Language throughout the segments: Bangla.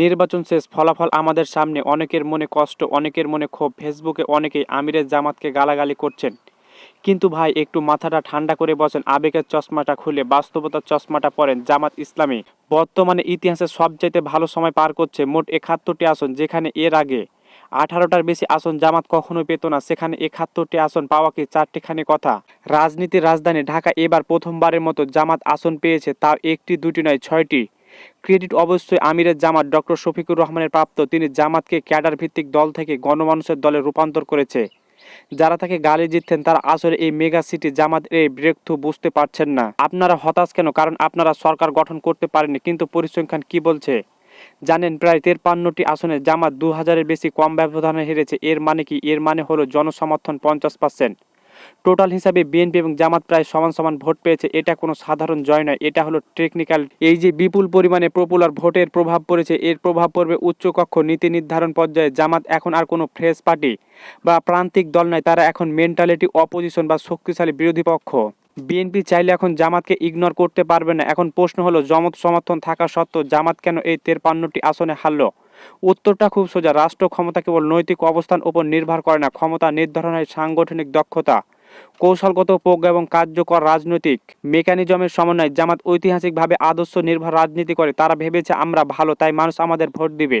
নির্বাচন শেষ ফলাফল আমাদের সামনে, অনেকের মনে কষ্ট, অনেকের মনে ক্ষোভ। ফেসবুকে অনেকেই আমিরের জামাতকে গালাগালি করছেন। কিন্তু ভাই, একটু মাথাটা ঠান্ডা করে বসেন। আবেগের চশমাটা খুলে বাস্তবতার চশমাটা পরেন জামাত ইসলামী। বর্তমানে ইতিহাসে সবচাইতে ভালো সময় পার করছে মোট একাত্তরটি আসন, যেখানে এর আগে আঠারোটার বেশি আসন জামাত কখনোই পেত না। সেখানে একাত্তরটি আসন পাওয়া কি চারটিখানি কথা? রাজনীতির রাজধানী ঢাকা এবার প্রথমবারের মতো জামাত আসন পেয়েছে, তার একটি, দুটি নয়, ছয়টি। ক্রেডিট অবশ্যই আমিরের জামাত। ডক্টর শফিকুর রহমানের প্রাপ্ত তিনি জামাতকে ক্যাডার ভিত্তিক দল থেকে গণমানুষের দলে রূপান্তর করেছে। যারা তাকে গালি জিততেন তারা আসলে এই মেগা সিটি জামাতের এই ব্রেকথ্রু বুঝতে পারছেন না। আপনারা হতাশ কেন? কারণ আপনারা সরকার গঠন করতে পারেননি, কিন্তু পরিসংখ্যান কি বলছে? জানেন, প্রায় তেরপান্নটি আসনে জামাত দু হাজারের বেশি কম ব্যবধানে হেরেছে। এর মানে কি? এর মানে হলো জনসমর্থন পঞ্চাশ পার্সেন্ট। টোটাল হিসাবে বিএনপি এবং জামাত প্রায় সমান সমান ভোট পেয়েছে, এটা কোনো সাধারণ জয় নয়, এটা হলো টেকনিক্যাল এই যে বিপুল পরিমাণে পপুলার ভোটের প্রভাব পড়েছে, এর প্রভাব পড়বে উচ্চকক্ষ নীতি নির্ধারণ পর্যায়ে, জামাত এখন আর কোনো ফ্রেশ পার্টি বা প্রান্তিক দল নয়, তারা এখন মেন্টালিটি অপোজিশন বা শক্তিশালী বিরোধী পক্ষ। বিএনপি চাইলে এখন জামাতকে ইগনোর করতে পারবে না, এখন প্রশ্ন হলো, জমত সমর্থন থাকা সত্ত্বেও জামাত কেন এই তেরপান্নটি আসনে হারলো? উত্তরটা খুব সোজা। রাষ্ট্র ক্ষমতা কেবল নৈতিক অবস্থান উপর নির্ভর করে না, ক্ষমতা নির্ধারণের সাংগঠনিক দক্ষতা। কৌশলগত প্রজ্ঞা এবং কার্যকর রাজনৈতিক মেকানিজমের সমন্বয়ে জামাত ঐতিহাসিকভাবে আদর্শ নির্ভর রাজনীতি করে, তারা ভেবেছে আমরা ভালো, তাই মানুষ আমাদের ভোট দিবে।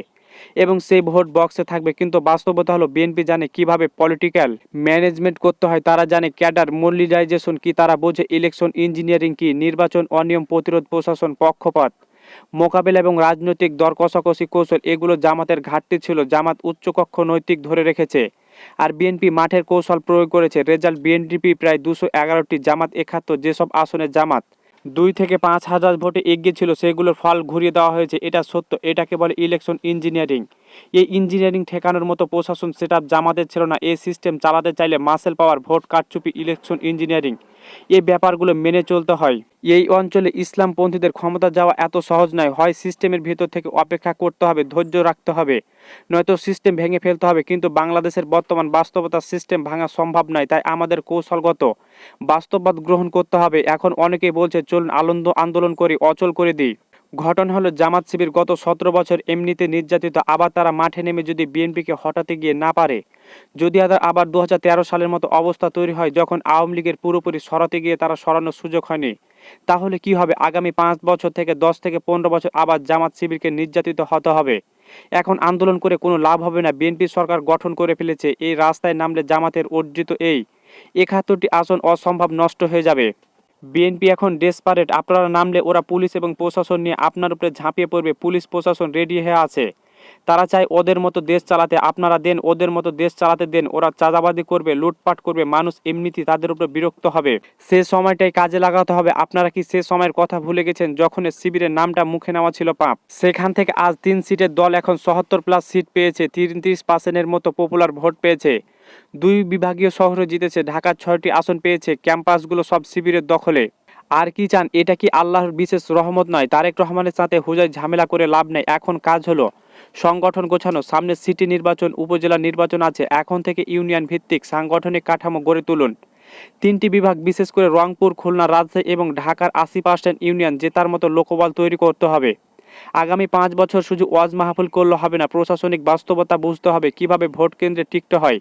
এবং সেই ভোট বক্সে থাকবে, কিন্তু বাস্তবতা হলো বিএনপি জানে কীভাবে পলিটিক্যাল ম্যানেজমেন্ট করতে হয়, তারা জানে ক্যাডার মল্লিলাইজেশন কি, তারা বোঝে ইলেকশন ইঞ্জিনিয়ারিং কি, নির্বাচন অনিয়ম প্রতিরোধ প্রশাসন পক্ষপাত। মোকাবেলা এবং রাজনৈতিক দর কষাকষি কৌশল এগুলো জামাতের ঘাটতি ছিল। জামাত উচ্চকক্ষ নৈতিক ধরে রেখেছে। আর বিএনপি মাঠের কৌশল প্রয়োগ করেছে। রেজাল্ট বিএনপি প্রায় দুশো এগারোটি। জামাত একাত্তর, যেসব আসনে জামাত। দুই থেকে পাঁচ হাজার ভোটে এগিয়ে ছিল। সেগুলোর ফল ঘুরিয়ে দেওয়া হয়েছে। এটা সত্য। এটাকে বলে ইলেকশন ইঞ্জিনিয়ারিং এই ইঞ্জিনিয়ারিং ঠেকানোর মতো প্রশাসন সেট জামাতের ছিল না। এই সিস্টেম চালাতে চাইলে মাসেল পাওয়ার, ভোট কারচুপি, ইলেকশন ইঞ্জিনিয়ারিং এই ব্যাপারগুলো মেনে চলতে হয়। এই অঞ্চলে ইসলামপন্থীদের ক্ষমতা যাওয়া এত সহজ নয়। হয় সিস্টেমের ভিতর থেকে অপেক্ষা করতে হবে, ধৈর্য রাখতে হবে, নয়তো সিস্টেম ভেঙে ফেলতে হবে। কিন্তু বাংলাদেশের বর্তমান বাস্তবতা সিস্টেম ভাঙা সম্ভব নয়, তাই আমাদের কৌশলগত বাস্তববাদ গ্রহণ করতে হবে। এখন অনেকেই বলছে, চলুন আনন্দ আন্দোলন করি, অচল করে দিই। ঘটনা হলো জামাত শিবির গত সতেরো বছর এমনিতে নির্যাতিত, আবার তারা মাঠে নেমে যদি বিএনপিকে হটাতে গিয়ে না পারে। যদি আবার দু হাজার তেরো সালের মতো অবস্থা তৈরি হয়, যখন আওয়ামী লীগের পুরোপুরি সরাতে গিয়ে তারা সরানোর সুযোগ হয়নি, তাহলে কি হবে? আগামী পাঁচ বছর থেকে দশ থেকে পনেরো বছর আবার জামাত শিবিরকে নির্যাতিত হতে হবে। এখন আন্দোলন করে কোনো লাভ হবে না। বিএনপি সরকার গঠন করে ফেলেছে, এই রাস্তায় নামলে জামাতের অর্জিত এই একাত্তরটি আসন অসম্ভব নষ্ট হয়ে যাবে। বিএনপি এখন ডেসপারেট আপনারা নামলে ওরা পুলিশ এবং প্রশাসন নিয়ে আপনার উপরে ঝাঁপিয়ে পড়বে। পুলিশ, প্রশাসন রেডি হয়ে আছে। তারা চায় ওদের মতো দেশ চালাতে, আপনারা দেন, ওদের মতো দেশ চালাতে দেন। ওরা চাঁদাবাদি করবে, লুটপাট করবে, মানুষ এমনিতেই তাদের উপরে বিরক্ত হবে। সে সময়টাই কাজে লাগাতে হবে। আপনারা কি সে সময়ের কথা ভুলে গেছেন? যখন শিবিরের নামটা মুখে নেওয়া ছিল পাপ। সেখান থেকে আজ তিন সিটের দল এখন সত্তর প্লাস সিট পেয়েছে। তিরিশ পার্সেন্টের মতো পপুলার ভোট পেয়েছে। দুই বিভাগীয় শহরে জিতেছে। ঢাকার ছয়টি আসন পেয়েছে। ক্যাম্পাসগুলো সব শিবিরের দখলে। আর কি চান, এটা কি আল্লাহর বিশেষ রহমত নয়? তারেক রহমানের সাথে হুজায় ঝামেলা করে লাভ নেই। এখন কাজ হলো সংগঠন গোছানো। সামনে সিটি নির্বাচন, উপজেলা নির্বাচন আছে। এখন থেকে ইউনিয়ন ভিত্তিক সাংগঠনিক কাঠামো গড়ে তুলুন। তিনটি বিভাগ, বিশেষ করে রংপুর, খুলনা, রাজশাহী এবং ঢাকার আশি পার্সেন্ট ইউনিয়ন, জেতার মতো লোকবল তৈরি করতে হবে। আগামী পাঁচ বছর শুধু ওয়াজ মাহফুল করলে হবে না, প্রশাসনিক বাস্তবতা বুঝতে হবে কীভাবে ভোট কেন্দ্রে টিকতে হয়।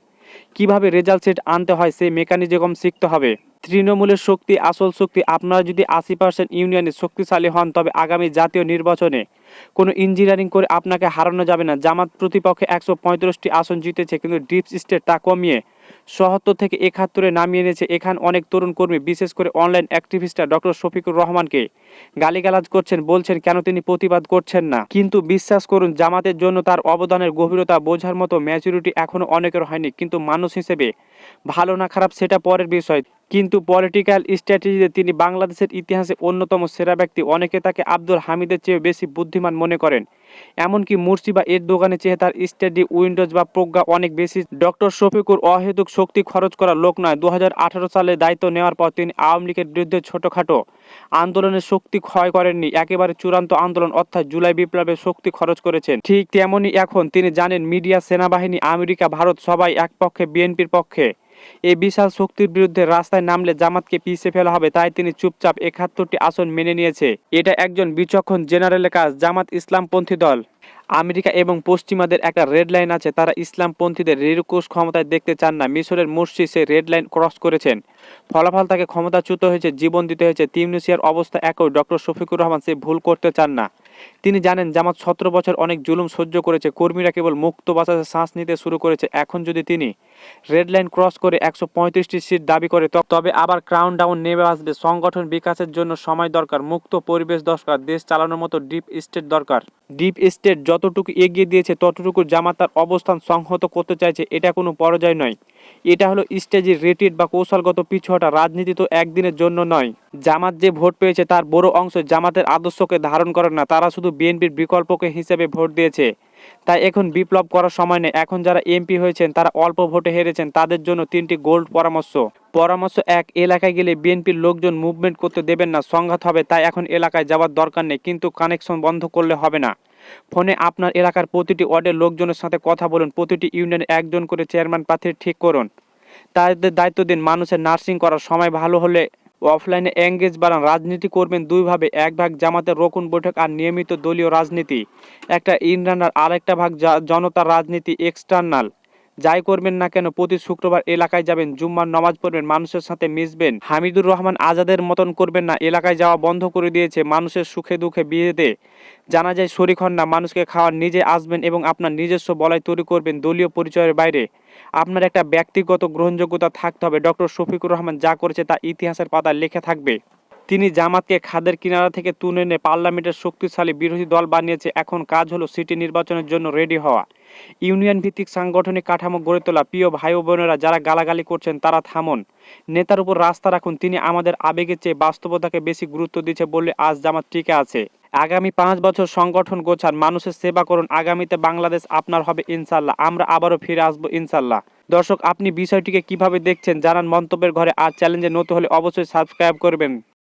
কীভাবে রেজাল্ট সেট আনতে হয় সেই মেকানিজম শিখতে হবে। তৃণমূলের শক্তি, আসল শক্তি, আপনারা যদি আশি পার্সেন্ট ইউনিয়নে শক্তিশালী হন, তবে আগামী জাতীয় নির্বাচনে কোনো ইঞ্জিনিয়ারিং করে আপনাকে হারানো যাবে না। জামাত প্রতিপক্ষে একশো পঁয়ত্রিশটি আসন জিতেছে, কিন্তু ডিপ স্টেট স্টেটটা কমিয়ে সহত্তর থেকে একাত্তরে নামিয়ে এনেছে এখান অনেক তরুণ কর্মী, বিশেষ করে অনলাইন অ্যাক্টিভিস্টরা ডক্টর শফিকুর রহমানকে। গালিগালাজ করছেন, বলছেন, কেন তিনি প্রতিবাদ করছেন না? কিন্তু বিশ্বাস করুন, জামাতের জন্য তার অবদানের গভীরতা বোঝার মতো ম্যাচুরিটি এখনও অনেকের হয়নি। কিন্তু মানুষ হিসেবে ভালো না খারাপ সেটা পরের বিষয়। কিন্তু পলিটিক্যাল স্ট্র্যাটেজিতে তিনি বাংলাদেশের ইতিহাসে অন্যতম সেরা ব্যক্তি। অনেকে তাকে আব্দুল হামিদের চেয়ে বেশি বুদ্ধিমান মনে করেন। এমনকি মুর্শি বা এর দোকানে চেয়ে তার স্টাডি উইন্ডোজ বা প্রজ্ঞা অনেক বেশি। ডক্টর শফিকুর অহেতুক শক্তি খরচ করা লোক নয়। দু সালে দায়িত্ব নেওয়ার পর তিনি আওয়ামী লীগের বিরুদ্ধে ছোটোখাটো আন্দোলনের শক্তি ক্ষয় করেননি। একেবারে চূড়ান্ত আন্দোলন, অর্থাৎ জুলাই বিপ্লবের শক্তি খরচ করেছেন। ঠিক তেমনই এখন তিনি জানেন, মিডিয়া, সেনাবাহিনী, আমেরিকা, ভারত সবাই এক পক্ষে বিএনপির পক্ষে। এই বিশাল শক্তির বিরুদ্ধে রাস্তায় নামলে জামাতকে পিছিয়ে ফেলা হবে, তাই তিনি চুপচাপ একাত্তরটি আসন মেনে নিয়েছে। এটা একজন বিচক্ষণ জেনারেলের কাজ, জামাত ইসলামপন্থী দল। আমেরিকা এবং পশ্চিমাদের একটা রেড লাইন আছে, তারা ইসলামপন্থীদের রিরুকুশ ক্ষমতায় দেখতে চান না। মিশরের মুর্শি সে রেড লাইন ক্রস করেছেন। ফলাফল তাকে ক্ষমতাচ্যুত হয়েছে, জীবন দিতে হয়েছে। তিউনিসিয়ার অবস্থা একই, ডক্টর শফিকুর রহমান সে ভুল করতে চান না। তিনি জানেন জামাত সতেরো বছর অনেক জুলুম সহ্য করেছে, কর্মীরা কেবল মুক্ত বাতাসে শ্বাস নিতে শুরু করেছে। এখন যদি তিনি রেড লাইন ক্রস করে একশো পঁয়ত্রিশটি সিট দাবি করে তবে আবার ক্রাউন ডাউন নেমে আসবে। সংগঠন বিকাশের জন্য সময় দরকার, মুক্ত পরিবেশ দরকার, দেশ চালানোর মতো ডিপ স্টেট দরকার। ডিপ স্টেট যতটুকু এগিয়ে দিয়েছে, ততটুকু জামাত তার অবস্থান সংহত করতে চাইছে, এটা কোনো পরাজয় নয়। এটা হলো স্টেজের রেটেড বা কৌশলগত পিছুহটা রাজনীতি তো একদিনের জন্য নয়। জামাত যে ভোট পেয়েছে, তার বড় অংশ জামাতের আদর্শকে ধারণ করে না, তারা শুধু বিএনপির বিকল্পকে হিসেবে ভোট দিয়েছে। তাই এখন বিপ্লব করার সময় নেই। এখন যারা এমপি হয়েছেন, তারা অল্প ভোটে হেরেছেন। তাদের জন্য তিনটি গোল্ড পরামর্শ। পরামর্শ এক, এলাকায় গেলে বিএনপির লোকজন মুভমেন্ট করতে দেবেন না, সংঘাত হবে, তাই এখন এলাকায় যাওয়ার দরকার নেই, কিন্তু কানেকশন বন্ধ করলে হবে না। ফোনে আপনার এলাকার প্রতিটি ওয়ার্ডের লোকজনের সাথে কথা বলুন, প্রতিটি ইউনিয়নে একজন করে চেয়ারম্যান প্রার্থী ঠিক করুন। তাদের দায়িত্ব দিন, মানুষের নার্সিং করার সময় ভালো হলে অফলাইনে এঙ্গেজ বাড়ান। রাজনীতি করবেন দুইভাবে এক ভাগ জামাতের রকুন বৈঠক আর নিয়মিত দলীয় রাজনীতি। একটা ইনরানার আরেকটা ভাগ জা- জনতার রাজনীতি এক্সটার্নাল। যাই করবেন না কেন, প্রতি শুক্রবার এলাকায় যাবেন, জুম্মার নামাজ পড়বেন, মানুষের সাথে মিশবেন। হামিদুর রহমান আজাদের মতন করবেন না, এলাকায় যাওয়া বন্ধ করে দিয়েছে মানুষের সুখে দুঃখে বিয়েতে। জানা যায় শরিক হন না, মানুষকে খাওয়ার নিজে আসবেন এবং আপনার নিজস্ব বলাই তৈরি করবেন দলীয় পরিচয়ের বাইরে। আপনার একটা ব্যক্তিগত গ্রহণযোগ্যতা থাকতে হবে। ডক্টর শফিকুর রহমান যা করেছে তা ইতিহাসের পাতায় লেখা থাকবে। তিনি জামাতকে খাদের কিনারা থেকে তুলে এনে পার্লামেন্টের শক্তিশালী বিরোধী দল বানিয়েছে। এখন কাজ হলো সিটি নির্বাচনের জন্য রেডি হওয়া। ইউনিয়ন ভিত্তিক সাংগঠনিক কাঠামো গড়ে তোলা। প্রিয় ভাই বোনেরা যারা গালাগালি করছেন, তারা থামুন। নেতার উপর রাস্তা রাখুন। তিনি আমাদের আবেগের চেয়ে বাস্তবতাকে বেশি গুরুত্ব দিচ্ছে বলে আজ জামাত টিকে আছে। আগামী পাঁচ বছর সংগঠন গোছান, মানুষের সেবা করুন। আগামীতে বাংলাদেশ আপনার হবে, ইনশাল্লাহ। আমরা আবারও ফিরে আসব, ইনশাল্লাহ। দর্শক, আপনি বিষয়টিকে কীভাবে দেখছেন জানান মন্তব্যের ঘরে। আর চ্যালেঞ্জে নতুন হলে অবশ্যই সাবস্ক্রাইব করবেন।